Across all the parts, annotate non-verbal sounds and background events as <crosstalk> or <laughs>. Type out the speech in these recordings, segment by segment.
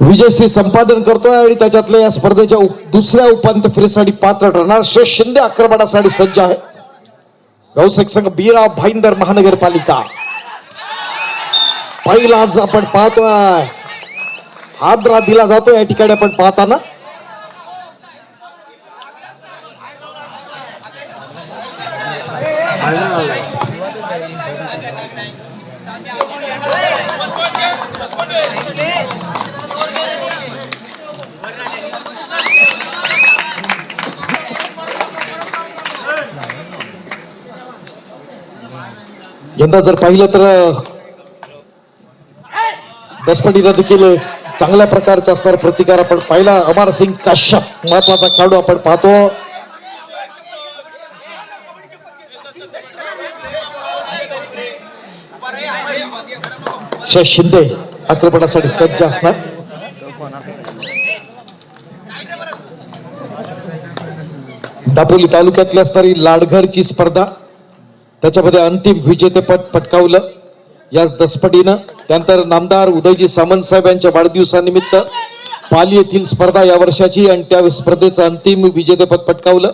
विजयसिंह संपादन करतोय आणि त्याच्यातल्या या स्पर्धेच्या दुसऱ्या उपांत्य फेरीसाठी पात्र ठरणार शेष शिंदे आक्रमणासाठी सज्ज आहे. व्यावसायिक संघ बीराव भाईंदर महानगरपालिका. पहिलाच आपण पाहतोय. हादरा दिला जातो या ठिकाणी आपण पाहताना. यंदा जर पाहिलं तर दसपटीला देखील चांगल्या प्रकारचा असणार प्रतिकार आपण पाहिला. अमर सिंग काश्यप महत्त्वाचा खेळाडू आपण पाहतो. शिंदे आक्रमणासाठी सज्ज असणार. दापोली तालुक्यातली असणारी लाडघरची स्पर्धा. त्याच्यामध्ये अंतिम विजेतेपद पटकावलं. याच दसपटीनं त्यानंतर नामदार उदयजी सामंत साहेब यांच्या वाढदिवसानिमित्त पाली येथील स्पर्धा या वर्षाची आणि त्या स्पर्धेचं अंतिम विजेतेपद पटकावलं.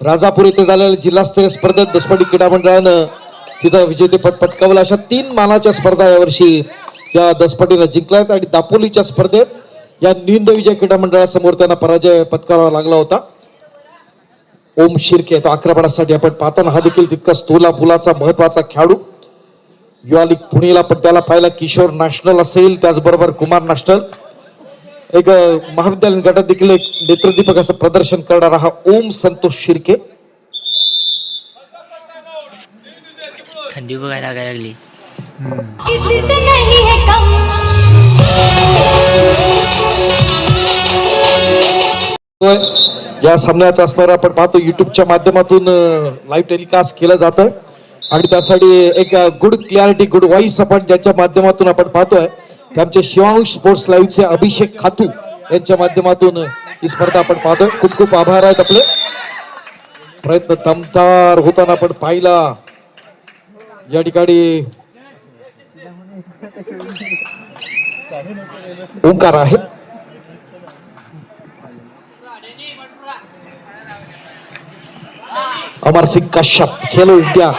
राजापूर येथे झालेल्या जिल्हास्तरीय स्पर्धेत दसपटी क्रीडा मंडळानं तिथं विजेतेपद पटकावलं. अशा तीन मानाच्या स्पर्धा यावर्षी या दसपटीनं जिंकल्यात आणि दापोलीच्या स्पर्धेत या निंद विजय क्रीडा मंडळासमोर त्यांना पराजय पत्करावा लागला होता. ओम शिर्के तो आक्रमणासाठी आपण पाहताना हा देखील तितकाच तोला पुलाचा महत्त्वाचा खेळाडू. युवा लीग पुणेला पण त्याला पाहिला किशोर नॅशनल असेल त्याचबरोबर कुमार नॅशनल. एक महाविद्यालयीन गटात देखील एक नेत्रदीपक असं प्रदर्शन करणारा हा ओम संतोष शिर्के. थंडी बघायला लागायला लागली. किसी से नहीं है कम। या सामन्याचा असणारा आपण पाहतो युट्यूबच्या माध्यमातून लाईव्ह टेलिकास्ट केलं जातं. आणि त्यासाठी एक गुड क्लॅरिटी गुड व्हॉइस आपण ज्याच्या माध्यमातून आपण पाहतोय ते आमचे शिवांश स्पोर्ट्स लाईव्हचे अभिषेक खातू यांच्या माध्यमातून ही स्पर्धा आपण पाहतोय. खूप खूप आभार आहेत आपले. प्रयत्न दमदार होताना आपण पाहिला. या ठिकाणी ओंकार आहे. Amar Singh Kashyap Khelo India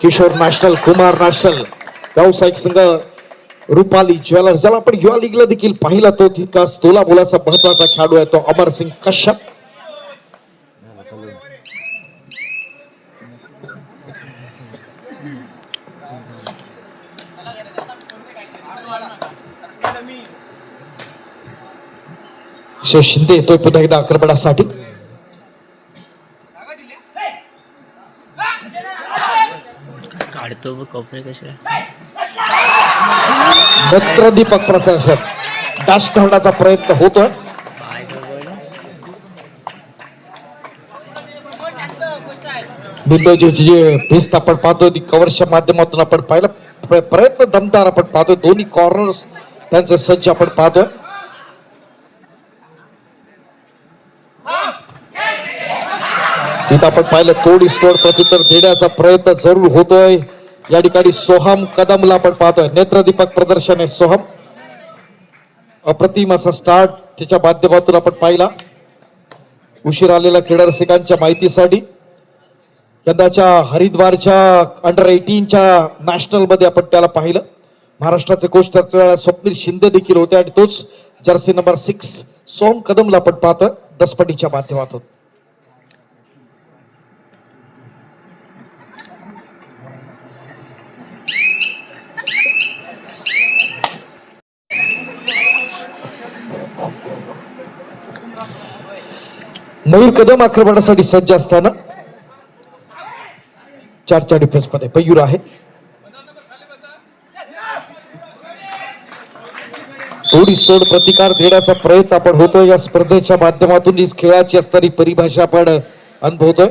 Kishore national Kumar national व्यावसायिक संघ रुपाली ज्वेलर्स ज्याला आपण युवा लीगला देखील पाहिला तो तितकाच तोला बोलाचा महत्त्वाचा खेळाडू आहे तो अमर सिंग कश्यप. शिंदे येतोय पुन्हा एकदा आक्रमणासाठी. कपडे कसे प्रदर्शन डॅश करण्याचा प्रयत्न होतोय. बिंदूची जी भिस्त आपण पाहतोय ती कव्हरच्या माध्यमातून आपण पाहिलं प्र- प्रयत्न दमदार आपण पाहतोय. दोन्ही कॉर्नर्स त्यांचे सज्ज आपण पाहतोय. तिथं आपण पाहिलं तोडी तोड प्रत्युत्तर देण्याचा प्रयत्न जरूर होतोय. या ठिकाणी सोहम कदमला आपण पाहतोय. नेत्रदीपक प्रदर्शन आहे सोहम. अप्रतिम असा स्टार्ट त्याच्या माध्यमातून आपण पाहिला. उशीर आलेल्या क्रीडा रसिकांच्या माहितीसाठी. यंदाच्या हरिद्वारच्या अंडर एटीनच्या नॅशनलमध्ये आपण त्याला पाहिलं. महाराष्ट्राचे कोच त्यावेळेला स्वप्नील शिंदे देखील होते आणि तोच जर्सी नंबर सिक्स सोम कदमला आपण पाहतोय. दसपटीच्या माध्यमातून. मयूर कदम आक्रमणासाठी सज्ज असताना चार डिफेन्समध्ये. मयूर आहे. थोडी सोड प्रतिकार देण्याचा प्रयत्न आपण होतोय. या स्पर्धेच्या माध्यमातून खेळाची असणारी परिभाषा आपण अनुभवतोय.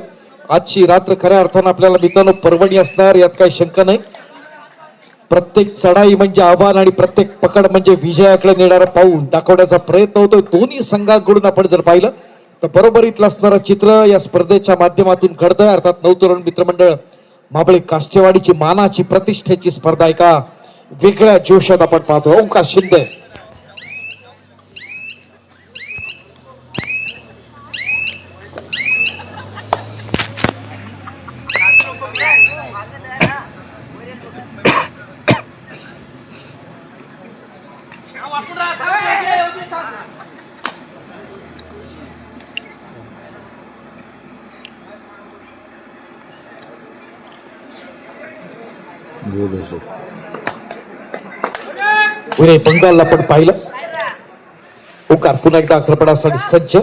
आजची रात्र खऱ्या अर्थानं आपल्याला मित्रांनो पर्वणी असणार यात काही शंका नाही. प्रत्येक चढाई म्हणजे आव्हान आणि प्रत्येक पकड म्हणजे विजयाकडे नेणारा पाऊल दाखवण्याचा प्रयत्न होतोय. दोन्ही संघांकडून आपण जर पाहिलं तर बरोबरीतलं असणारं चित्र या स्पर्धेच्या माध्यमातून घडतं अर्थात नवतरुण मित्रमंडळ महाबळे काष्टेवाडीची मानाची प्रतिष्ठेची स्पर्धा एका वेगळ्या जोशात आपण पाहतो ओंकार शिंदे. पुणे बंगालला पण पाहिलं. होकार पुन्हा एकदा आक्रपणासाठी सज्ज.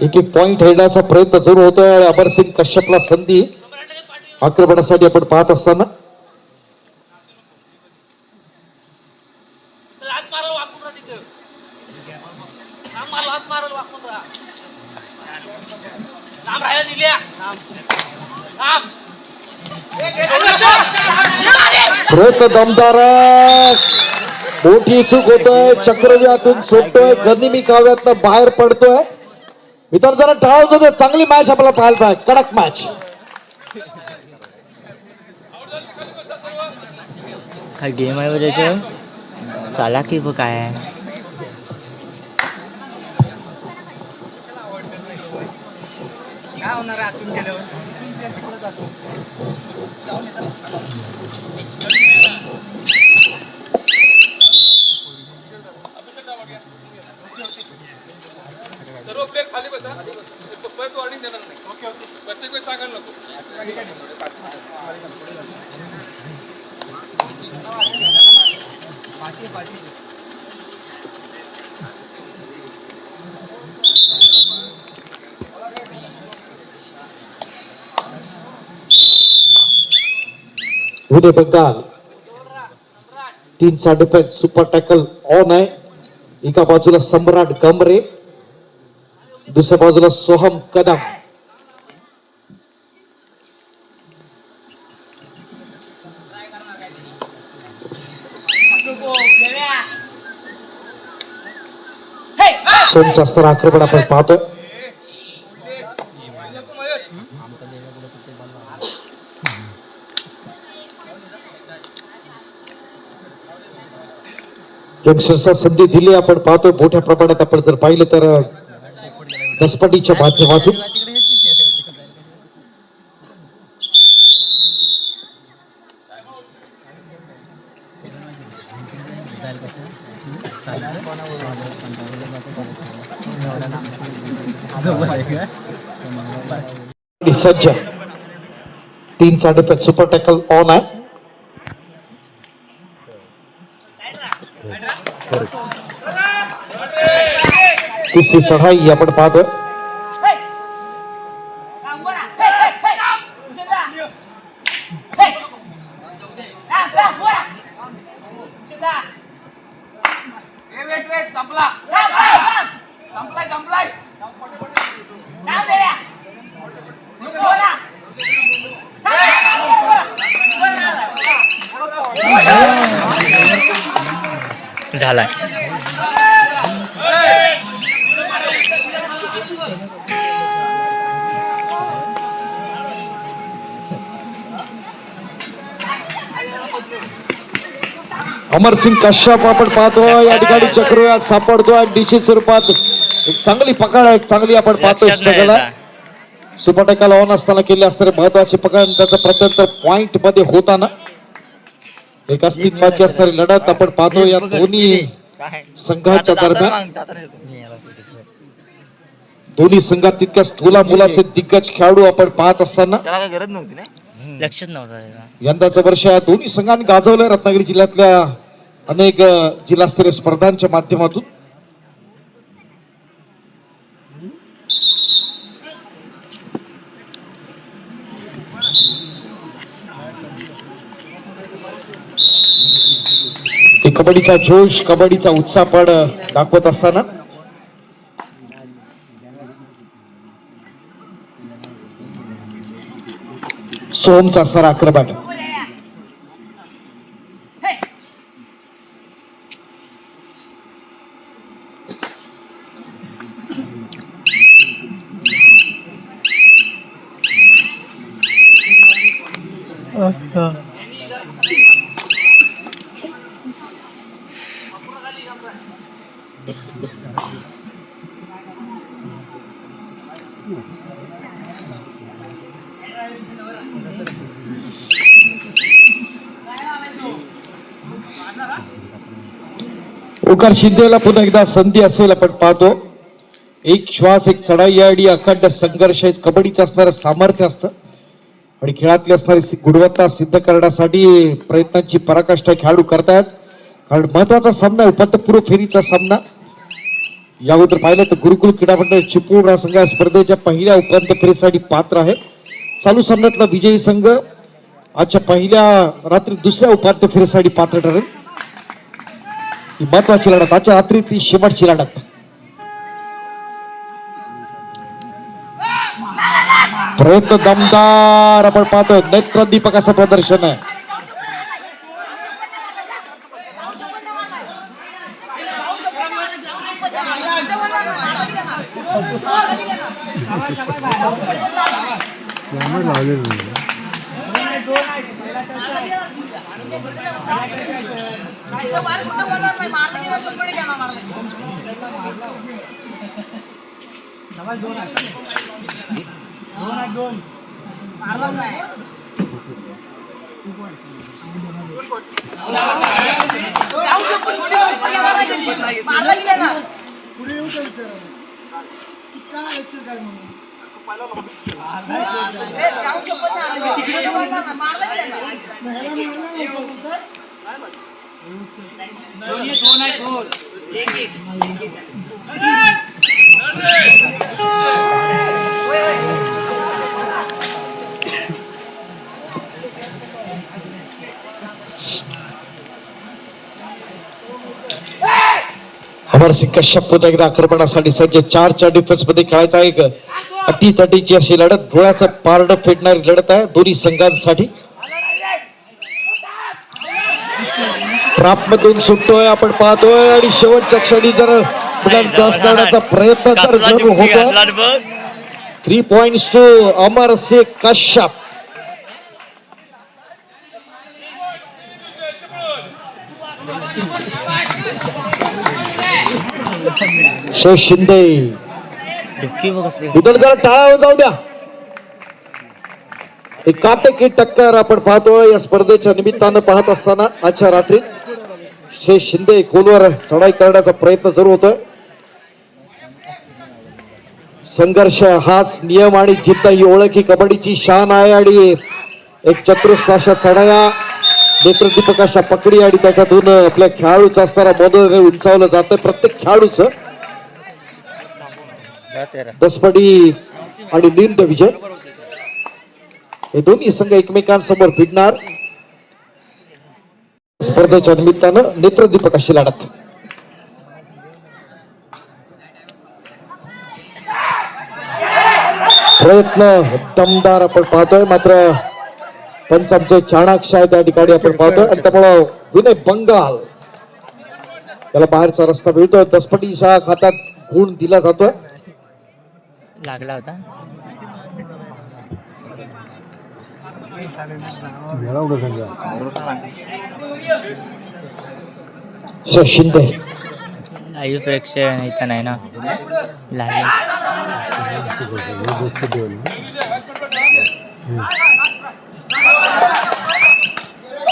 एक एक पॉइंट हेडण्याचा प्रयत्न जरूर होतोय. अमरसिंग कश्यपला संधी. आक्रमणासाठी आपण पाहत असताना मारल वाकून राहा तिथं. लांब मारल हात मारल वाकून राहा. लांब राहायला दिल्या. लांब. प्रयत्न दमदार. मोठी चूक होतोय. चक्रव्यातून सोडतोय. गनिमी काव्यातनं बाहेर पडतोय. इतर जरा टाळत होते चांगली मॅच आपल्याला पाहायला पाहिजे कडक मॅच काय गेम आहे बरं चाला की बघ काय आहे सर्व प्लेयर खाली बसा. ओके ओके प्रत्येक वेळेस सांगायला नको. उदय बंगाल. तीन डिफेन्स सुपर टॅकल ऑन आहे. एका बाजूला सम्राट गमरे दुसऱ्या बाजूला सोहम कदम. सोमचा स्तर आक्रमण आपण पाहतोय. यंगस्टर्सला संधी दिली आपण पाहतोय. मोठ्या प्रमाणात आपण जर पाहिलं तर दसपटीच्या माध्यमातून सज्ज तीन साडेपाच सुपर टॅकल ऑन आहे. तिसरी चढाई आपण पाहतोय. अमरसिंग कश्यप आपण पाहतोय या ठिकाणी चक्रव्यात सापडतोय डीशी स्वरूपात एक चांगली पकड आहे एक चांगली आपण पाहतोय नाही स्ट्रगल ऑन असताना केली असणारी महत्वाची पकड त्याचं प्रत्यंतर पॉइंटमध्ये होताना एक अस्तित्वाची असणारी लढत आपण पाहतो या दोन्ही संघाच्या दरम्यान. दोन्ही संघात तितक्या स्थूला मुलाचे दिग्गज खेळाडू आपण पाहत असताना. गरज नव्हती ना? लक्षच नव्हतं. यंदाचं वर्ष या दोन्ही संघांनी गाजवलंय रत्नागिरी जिल्ह्यातल्या अनेक जिल्हास्तरीय स्पर्धांच्या माध्यमातून. कबड्डीचा जोश कबड्डीचा उत्साह पण दाखवत असताना సోమ్ చేస్తారు అక్రబాటు Uh, uh. ओकार शिंदेला पुन्हा एकदा संधी असेल आपण पाहतो. एक श्वास एक चढाई आणि अखंड संघर्ष कबड्डीचं असणारं सामर्थ्य असतं. आणि खेळातली असणारी सि- गुणवत्ता सिद्ध करण्यासाठी प्रयत्नांची पराकाष्ठा खेळाडू करतायत. कारण महत्त्वाचा सामना आहे, उपांत्यपूर्व फेरीचा सामना. या अगोदर पाहिलं तर गुरुकुल क्रीडा मंडळ चिपळूण हा संघ या स्पर्धेच्या पहिल्या उपांत्य फेरीसाठी पात्र आहे. चालू सामन्यातला विजयी संघ आजच्या पहिल्या रात्री दुसऱ्या उपांत्य फेरीसाठी पात्र ठरेल. ही महत्वाची लढत आजच्या रात्री ती शेवटची लढत प्रयत्न दमदार आपण पाहतो नेत्रदीपक असं प्रदर्शन आहे दोन मारला गेला ना पुढे येऊ काय काय म्हणून अमरसिंग कश्यप पुन्हा एकदा आक्रमणासाठी सज्ज चारच्या डिफेन्समध्ये खेळायचा एक अटी तटीची अशी लढत डोळ्याचं पारड फेडणारी लढत आहे दोन्ही संघांसाठी. ट्राप मधून सुटतोय आपण पाहतोय आणि शेवटच्या क्षणी जर करण्याचा प्रयत्न तर जरूर होतोय. Three point two Amar Singh Kashyap. Shinde. जरा टाळा जाऊ द्या. एक काटेकी टक्कर आपण पाहतोय या स्पर्धेच्या निमित्तानं पाहत असताना आजच्या रात्री शे शिंदे खोलवर चढाई करण्याचा प्रयत्न सुरू होतोय. संघर्ष हाच नियम आणि जिद्द ही ओळख ही कबड्डीची शान आहे आणि एक चतुर्श्वाशा चढाया नेत्रदीपकाशा पकडी आणि त्याच्यातून आपल्या खेळाडूचा असणारा मदत उंचावलं जातं प्रत्येक खेळाडूचं दसपडी आणि निंद विजय. हे दोन्ही संघ एकमेकांसमोर भिडणार. स्पर्धेच्या निमित्तानं नेत्रदीपक अशी लढत. प्रयत्न दमदार आपण पाहतोय. मात्र पंच आमचे चाणाक्ष आहे त्या ठिकाणी आपण पाहतोय. आणि त्यामुळं विनय बंगाल त्याला बाहेरचा रस्ता मिळतोय. दसपटीच्या खात्यात गुण दिला जातोय. लागला होता. शिंदे. लाईव्ह प्रेक्षण इथं नाही ना. लाईव्ह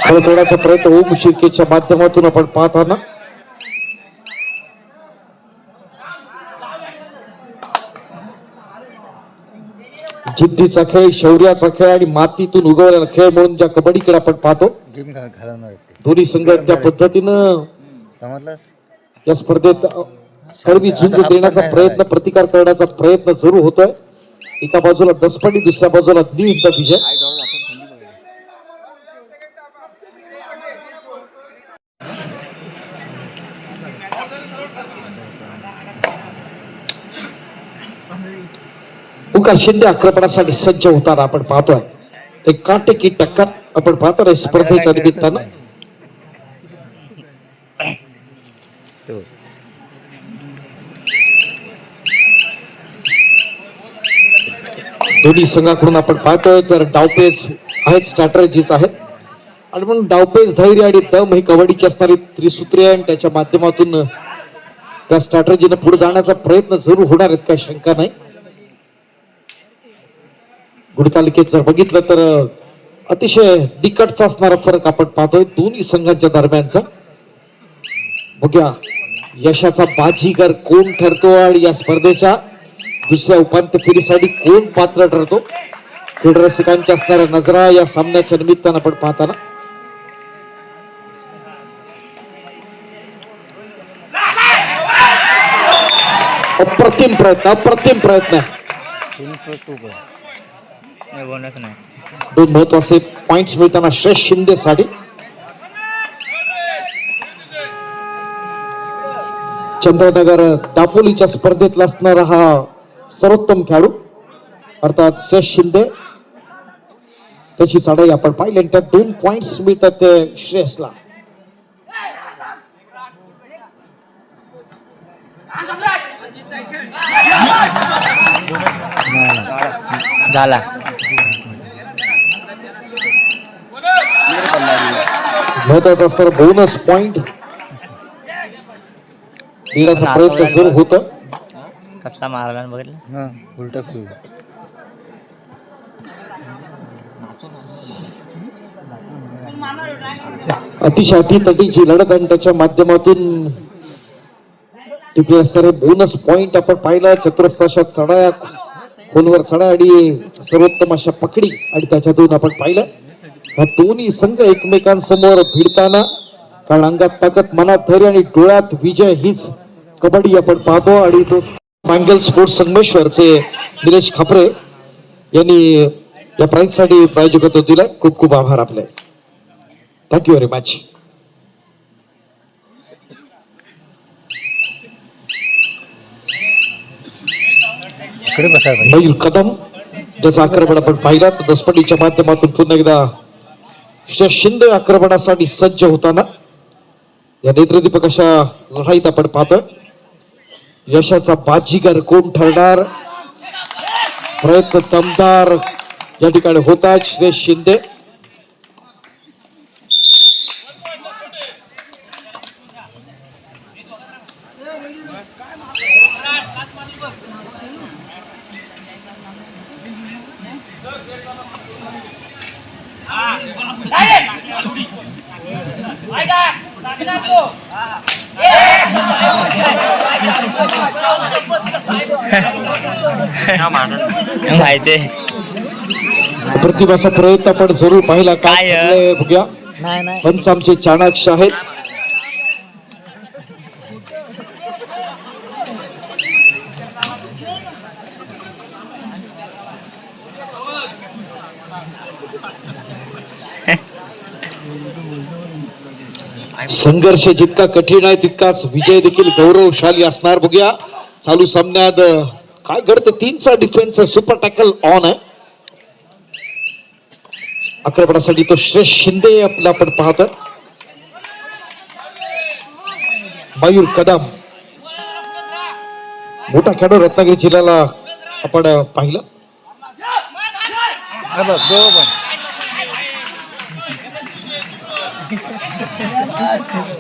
थोडा थोडासा प्रयत्न ओम शिर्केच्या माध्यमातून आपण पाहताना. जिद्दीचा खेळ शौर्याचा खेळ आणि मातीतून उगवलेला खेळ म्हणून ज्या कबड्डीकडे आपण पाहतो गेम घा- घालवणार आहे. ते. दोन्ही संघ त्या पद्धतीनं या स्पर्धेत कडवी झुंज देण्याचा प्रयत्न प्रतिकार करण्याचा प्रयत्न जरूर होतोय. एका बाजूला दसपणी दुसऱ्या बाजूला निविंद विजय. उका शिंदे आक्रमणासाठी सज्ज होताना आपण पाहतोय. एक काटेकी टक्कर आपण पाहतो स्पर्धेच्या निमित्तानं. दोन्ही संघाकडून आपण पाहतोय तर डावपेच आहेत स्ट्रॅटर्जीज आहेत. आणि म्हणून डावपेच धैर्य आणि दम ही कबड्डीची असणारी त्रिसूत्री आहे आणि त्याच्या माध्यमातून त्या स्ट्रॅटर्जीनं पुढे जाण्याचा प्रयत्न जरूर होणार आहेत काही शंका नाही. गुढी तालुक्यात जर बघितलं तर अतिशय निकटचा असणारा फरक आपण पाहतोय. दोन्ही संघांच्या दरम्यानचा बघूया. यशाचा बाजीगर कोण ठरतो आणि या स्पर्धेच्या दुसऱ्या उपांत्य फेरीसाठी कोण पात्र ठरतो? क्रीडा रसिकांच्या असणाऱ्या नजरा या सामन्याच्या निमित्तानं आपण पाहताना. अप्रतिम प्रयत्न अप्रतिम प्रयत्न. नाही बोनस नाही. दोन महत्त्वाचे पॉइंट्स मिळताना श्रेष शिंदे साठी चंद्रनगर दापोलीच्या स्पर्धेतला असणारा हा सर्वोत्तम खेळाडू. अर्थात श्रेष शिंदे. त्याची चढाई आपण पाहिली आणि त्यात दोन पॉइंट्स मिळतात ते श्रेयसला झाला. महत्त्वाचा बोनस पॉइंट मिळण्याचा प्रयत्न जरूर होत. कसला मारला ना बघितलं. हां उलटा टू अतिशय अटीतटीची लढत आणि त्याच्या माध्यमातून टिपले असणारे बोनस पॉइंट आपण पाहिलं. चतुरस्र अशा चढाया खोलवर चढा आणि सर्वोत्तम अशा पकडी आणि त्याच्यातून आपण पाहिलं. ह्या दोन्ही संघ एकमेकांसमोर भिडताना कारण अंगात ताकद मनात धैर्य आणि डोळ्यात विजय हीच कबड्डी आपण पाहतो. आणि तो मांगेल स्पोर्ट्स संगमेश्वरचे निलेश खापरे यांनी या प्राईजसाठी प्रायोजकत्व दिलंय. खूप खूप आभार आपले. Thank you very much Mayur Kadam. ज्याचा आक्रमण आपण पाहिला. तर दसपडीच्या माध्यमातून पुन्हा एकदा शिंदे आक्रमणासाठी सज्ज होताना या नेत्रदीपक अशा लढाईत आपण पाहतो यशाचा बाजीगर कोण ठरणार? प्रयत्न दमदार या ठिकाणी होता श्रेय शिंदे. माहिती प्रतिभाचा प्रयत्न आपण जरूर पाहिला. काय काय? ठरलंय बघूया. नाही नाही. पंच आमचे चाणाक्ष आहेत. संघर्ष जितका कठीण आहे तितकाच विजय देखील गौरवशाली असणार. बघूया चालू सामन्यात काय घडतं? तीनचा डिफेन्स सुपर टॅकल ऑन आहे. आक्रमणासाठी तो श्रेष शिंदे आपला आपण पाहत मयूर कदम. मोठा खेळाडू रत्नागिरी जिल्ह्याला आपण पाहिलं. Yeah, <laughs>